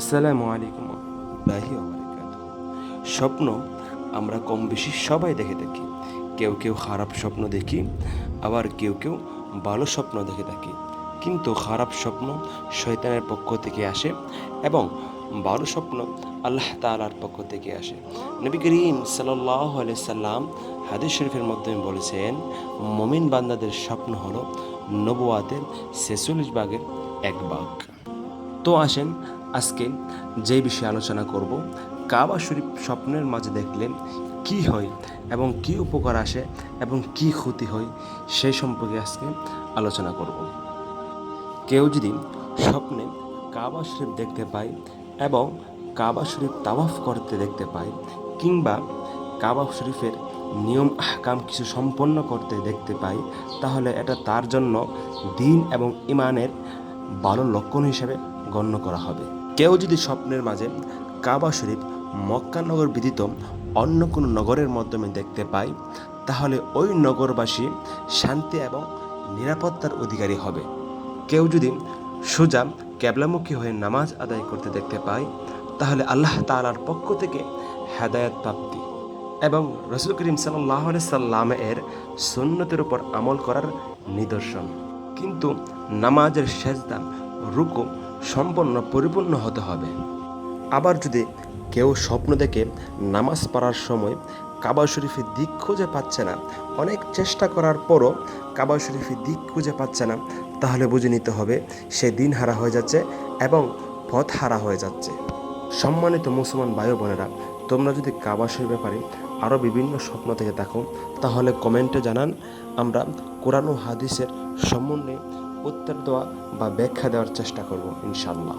আসসালামু আলাইকুম। স্বপ্ন আমরা কম বেশি সবাই দেখে থাকি। কেউ কেউ খারাপ স্বপ্ন দেখি, আবার কেউ কেউ ভালো স্বপ্ন দেখে থাকি। কিন্তু খারাপ স্বপ্ন শয়তানের পক্ষ থেকে আসে এবং ভালো স্বপ্ন আল্লাহ তাআলার পক্ষ থেকে আসে। নবী করিম সাল্লাহ সাল্লাম হাদিস শরীফের মাধ্যমে বলেছেন, মমিন বান্দাদের স্বপ্ন হলো নবুয়াতের ছেচল্লিশ ভাগের এক ভাগ। তো আসেন, আজকে যে বিষয়ে আলোচনা করব, কাবা শরীফ স্বপ্নের মাঝে দেখলে কি হয় এবং কি উপকার আসে এবং কি ক্ষতি হয় সেই সম্পর্কে আজকে আলোচনা করব। কেউ যদি স্বপ্নে কাবা শরীফ দেখতে পায় এবং কাবা শরীফ তাওয়াফ করতে দেখতে পায় কিংবা কাবা শরীফের নিয়ম, আহকাম কিছু সম্পন্ন করতে দেখতে পাই তাহলে এটা তার জন্য দিন এবং ইমানের ভালো লক্ষণ হিসেবে গণ্য করা হবে। কেউ যদি স্বপ্নের মাঝে কাবা শরীফ মক্কা নগর ব্যতীত অন্য কোনো নগরের মাধ্যমে দেখতে পায়, তাহলে ওই নগরবাসী শান্তি এবং নিরাপত্তার অধিকারী হবে। কেউ যদি সোজা ক্যাবলামুখী হয়ে নামাজ আদায় করতে দেখতে পায়, তাহলে আল্লাহ তালার পক্ষ থেকে হেদায়ত প্রাপ্তি এবং রসুল করিম সাল্লাহ সাল্লামের সুন্নতের উপর আমল করার নিদর্শন। কিন্তু নামাজের সেজদা, রুকু সম্পন্ন, পরিপূর্ণ হতে হবে। আবার যদি কেউ স্বপ্ন দেখে নামাজ পড়ার সময় কাবা শরীফের দিক খুঁজে পাচ্ছে না, অনেক চেষ্টা করার পরও কাবা শরীফের দিক খুঁজে পাচ্ছে না, তাহলে বুঝে নিতে হবে সে দিন হারা হয়ে যাচ্ছে এবং পথ হারা হয়ে যাচ্ছে। সম্মানিত মুসলমান ভাই বোনেরা, তোমরা যদি কাবা শরীফ ব্যাপারে আরও বিভিন্ন স্বপ্ন থেকে থাকো, তাহলে কমেন্টে জানান, আমরা কোরআন ও হাদিসের সম্বন্ধে উত্তর দেওয়া বা ব্যাখ্যা দেওয়ার চেষ্টা করব ইনশাল্লাহ